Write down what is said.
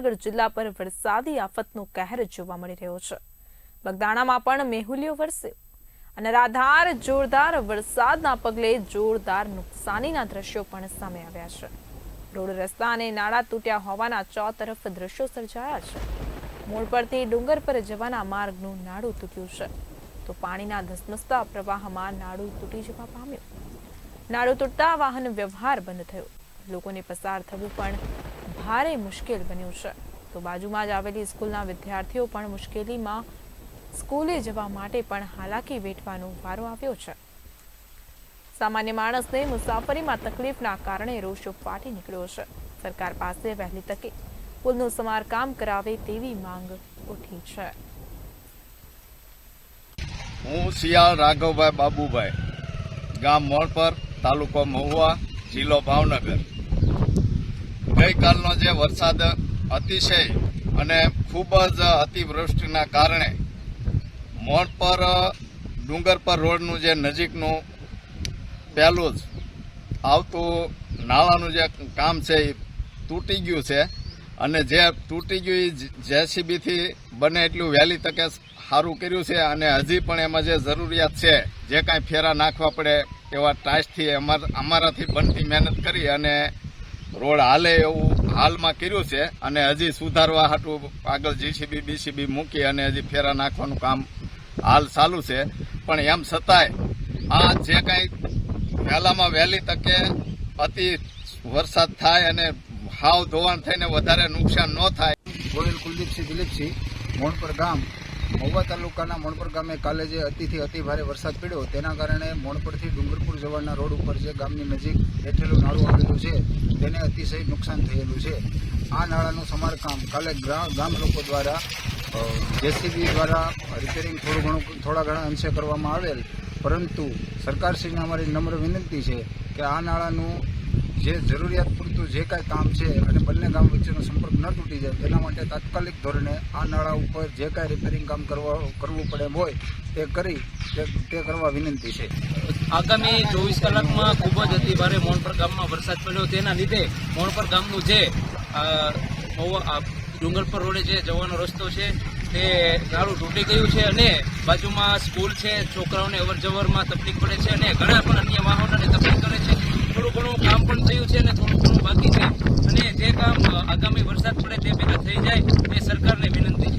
જામનગર જિલ્લા પર વરસાદી આફતનો કહેર જોવા મળી રહ્યો છે. બગદાણામાં પણ મેહુલિયો વરસ્યો. અને રાધાર જોરદાર વરસાદના પગલે જોરદાર નુકસાનીના દ્રશ્યો પણ સામે આવ્યા છે. રોડ રસ્તા અને નાળા તૂટ્યા હોવાના ચો તરફ દ્રશ્યો સર્જાયા છે. મૂળ પરથી ડુંગર પર જવાના માર્ગનું નાડું તૂટ્યું છે. તો પાણીના ધસમસતા પ્રવાહમાં નાડું તૂટી જવા પામ્યું. નાડું તૂટતા વાહન વ્યવહાર બંધ થયો. લોકોને પસાર થવું પણ ભારે મુશ્કેલ બન્યું છે. તો બાજુમાં જ આવેલી સ્કૂલના વિદ્યાર્થીઓ પણ મુશ્કેલીમાં સ્કૂલે જવા માટે પણ હાલાકી વેઠવાનો વારો આવ્યો છે. સામાન્ય માણસને મુસાફરીમાં તકલીફના કારણે રોષો ફાટી નીકળ્યો છે. સરકાર પાસે વહેલી તકે પુલનું સમારકામ કરાવે તેવી માંગ ઉઠી છે. હું શિયાળ રાઘવભાઈ બાબુભાઈ, ગામ મોણપર, તાલુકો મહુવા, જિલ્લો ભાવનગર. ગઈકાલનો જે વરસાદ અતિશય અને ખૂબ જ અતિવૃષ્ટિના કારણે મોણપર ડુંગર પર રોડનું જે નજીકનું પહેલું જ આવતું નાળાનું જે કામ છે એ તૂટી ગયું છે. અને જે તૂટી ગયું એ જેસીબીથી બને એટલું વહેલી તકે સારું કર્યું છે અને હજી પણ એમાં જે જરૂરિયાત છે, જે કાંઈ ફેરા નાખવા પડે એવા અમાર, અમારાથી બનતી મહેનત કરી અને રોડ હાલે એવું હાલમાં કર્યું છે અને હજી સુધારવા હાટું આગળ જીસીબી બીસીબી મૂકી અને હજી ફેરા નાખવાનું કામ હાલ ચાલુ છે. પણ એમ છતાંય આ જે કાંઈ વહેલામાં વહેલી તકે અતિ વરસાદ થાય અને હાવ ધોવાણ થઈને વધારે નુકસાન ન થાય. ગોયલ કુલદીપસિંહ દિલીપસિંહ, મોણપર ગામ. મહુવા તાલુકાના મોણપર ગામે કાલે જે અતિથી અતિ ભારે વરસાદ પડ્યો, તેના કારણે મોણપરથી ડુંગરપુર જવાના રોડ ઉપર જે ગામની નજીક બેઠેલું નાળું આવેલું છે, તેને અતિશય નુકસાન થયેલું છે. આ નાળાનું સમારકામ કાલે ગામ લોકો દ્વારા જેસીબી દ્વારા રિપેરિંગ થોડું ઘણું, થોડા ઘણા અંશે કરવામાં આવેલ. પરંતુ સરકારશ્રીને અમારી નમ્ર વિનંતી છે કે આ નાળાનું જે જરૂરિયાત પૂરતું જે કાંઈ કામ છે અને બંને ગામ વચ્ચેનો સંપર્ક ન તૂટી જાય તેના માટે તાત્કાલિક ધોરણે આ નાળા ઉપર જે કાંઈ રિપેરિંગ કામ કરવા, કરવું પડે એમ હોય તે કરી તે- કરવા વિનંતી છે. આગામી ચોવીસ કલાકમાં ખૂબ જ અતિ ભારે મોણપર ગામમાં વરસાદ પડ્યો તેના લીધે મોણપર ગામનું જે ડુંગરપર ડુંગર પર રોડે જે જવાનો રસ્તો છે તે નાળું તૂટી ગયું છે અને બાજુમાં સ્કૂલ છે, છોકરાઓને અવર જવરમાં તકલીફ પડે છે અને ઘણા પણ અન્ય વાહનોને તકલીફ પડે થયું છે અને થોડું ઘણું બાકી છે. અને જે કામ આગામી વરસાદ પડે તે પહેલાં થઈ જાય, એ સરકારને વિનંતી